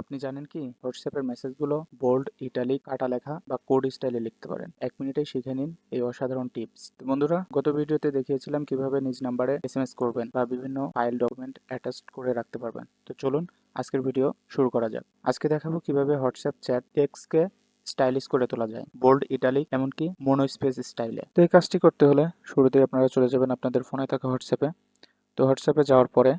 আপনি জানেন কি? হোয়াটসঅ্যাপের মেসেজগুলো বোল্ড ইটালিক কাটা লেখা বা কোড স্টাইলে লিখতে পারেন। এক মিনিটেই শিখে নিন এই অসাধারণ টিপস তো বন্ধুরা, গত ভিডিওতে দেখিয়েছিলাম কীভাবে নিজ নাম্বারে এস এম এস করবেন বা বিভিন্ন ফাইল ডকুমেন্ট অ্যাটাচ করে রাখতে পারবেন। তো চলুন আজকের ভিডিও শুরু করা যাক। আজকে দেখাবো কীভাবে হোয়াটসঅ্যাপ চ্যাট টেক্সটকে স্টাইলিশ করে তোলা যায় বোল্ড ইটালিক এমনকি মোনো স্পেস স্টাইলে তো এই কাজটি করতে হলে শুরুতেই আপনারা চলে যাবেন আপনাদের ফোনে থাকা হোয়াটসঅ্যাপে তো হোয়াটসঅ্যাপে যাওয়ার পরে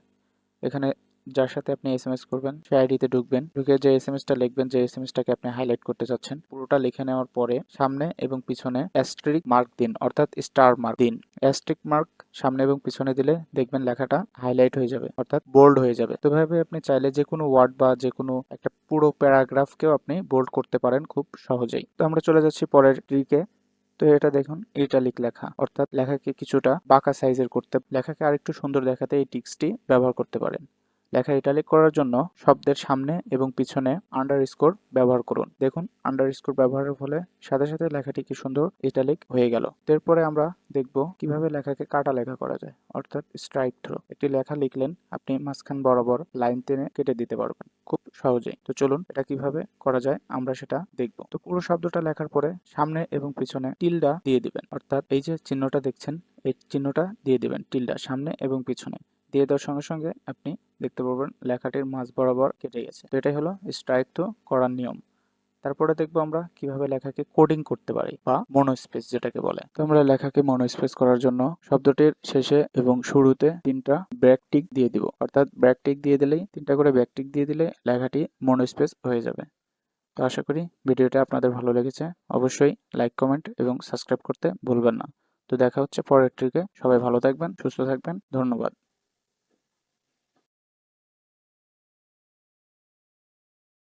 এখানে যার সাথে আপনি এসএমএস করবেন সেই আইডিতে ঢুকবেন, ঢুকে যে এসএমএসটা লিখবেন, যে এসএমএসটাকে আপনি হাইলাইট করতে চাচ্ছেন, পুরোটা লিখে নেওয়ার পরে সামনে এবং পিছনে অ্যাস্ট্রিক মার্ক দিন, অর্থাৎ স্টার মার্ক দিন। অ্যাস্ট্রিক মার্ক সামনে এবং পিছনে দিলে দেখবেন লেখাটা হাইলাইট হয়ে যাবে, অর্থাৎ বোল্ড হয়ে যাবে। তো ভাবে আপনি চাইলে যে কোনো ওয়ার্ড বা যে কোনো একটা পুরো প্যারাগ্রাফকেও আপনি বোল্ড করতে পারেন খুব সহজেই। তো আমরা চলে যাচ্ছি পরের ট্রিকে তো এটা দেখুন ইটালিক লেখা, অর্থাৎ লেখাকে কিছুটা বাঁকা সাইজের করতে, লেখাকে আরেকটু সুন্দর দেখাতে এই টিক্সটি ব্যবহার করতে পারেন। লেখা ইটালিক করার জন্য শব্দের সামনে এবং পিছনে আন্ডার স্কোর ব্যবহার করুন। দেখুন আন্ডার স্কোর ব্যবহারের ফলে সাথে সাথে লেখাটি কি সুন্দর ইটালিক হয়ে গেল। এরপরে আমরা দেখব কীভাবে লেখাকে কাটা লেখা করা যায়, অর্থাৎ স্ট্রাইক থ্রো একটি লেখা লিখলেন, আপনি মাঝখান বরাবর লাইন টেনে কেটে দিতে পারবেন খুব সহজেই। তো চলুন, এটা কীভাবে করা যায়, আমরা সেটা দেখব। তো পুরো শব্দটা লেখার পরে সামনে এবং পিছনে টিলডা দিয়ে দিবেন, অর্থাৎ এই যে চিহ্নটা দেখছেন, এই চিহ্নটা দিয়ে দিবেন টিলডা সামনে এবং পিছনে। দিয়ে দেওয়ার সঙ্গে সঙ্গে আপনি দেখতে পারবেন লেখাটির মাঝ বরাবর কেটে গেছে। তো এটাই হলো স্ট্রাইক তো করার নিয়ম। তারপরে দেখব আমরা কীভাবে লেখাকে কোডিং করতে পারি বা মনোস্পেস যেটাকে বলে। তো আমরা লেখাকে মনোস্পেস করার জন্য শব্দটির শেষে এবং শুরুতে তিনটা ব্যাক টিক দিয়ে দিব। অর্থাৎ ব্যাক টিক দিয়ে দিলেই তিনটা করে ব্যাক টিক দিয়ে দিলে লেখাটি মনোস্পেস হয়ে যাবে। তো আশা করি ভিডিওটা আপনাদের ভালো লেগেছে। অবশ্যই লাইক কমেন্ট এবং সাবস্ক্রাইব করতে ভুলবেন না। তো দেখা হচ্ছে পরের ট্রিকে সবাই ভালো থাকবেন, সুস্থ থাকবেন। ধন্যবাদ।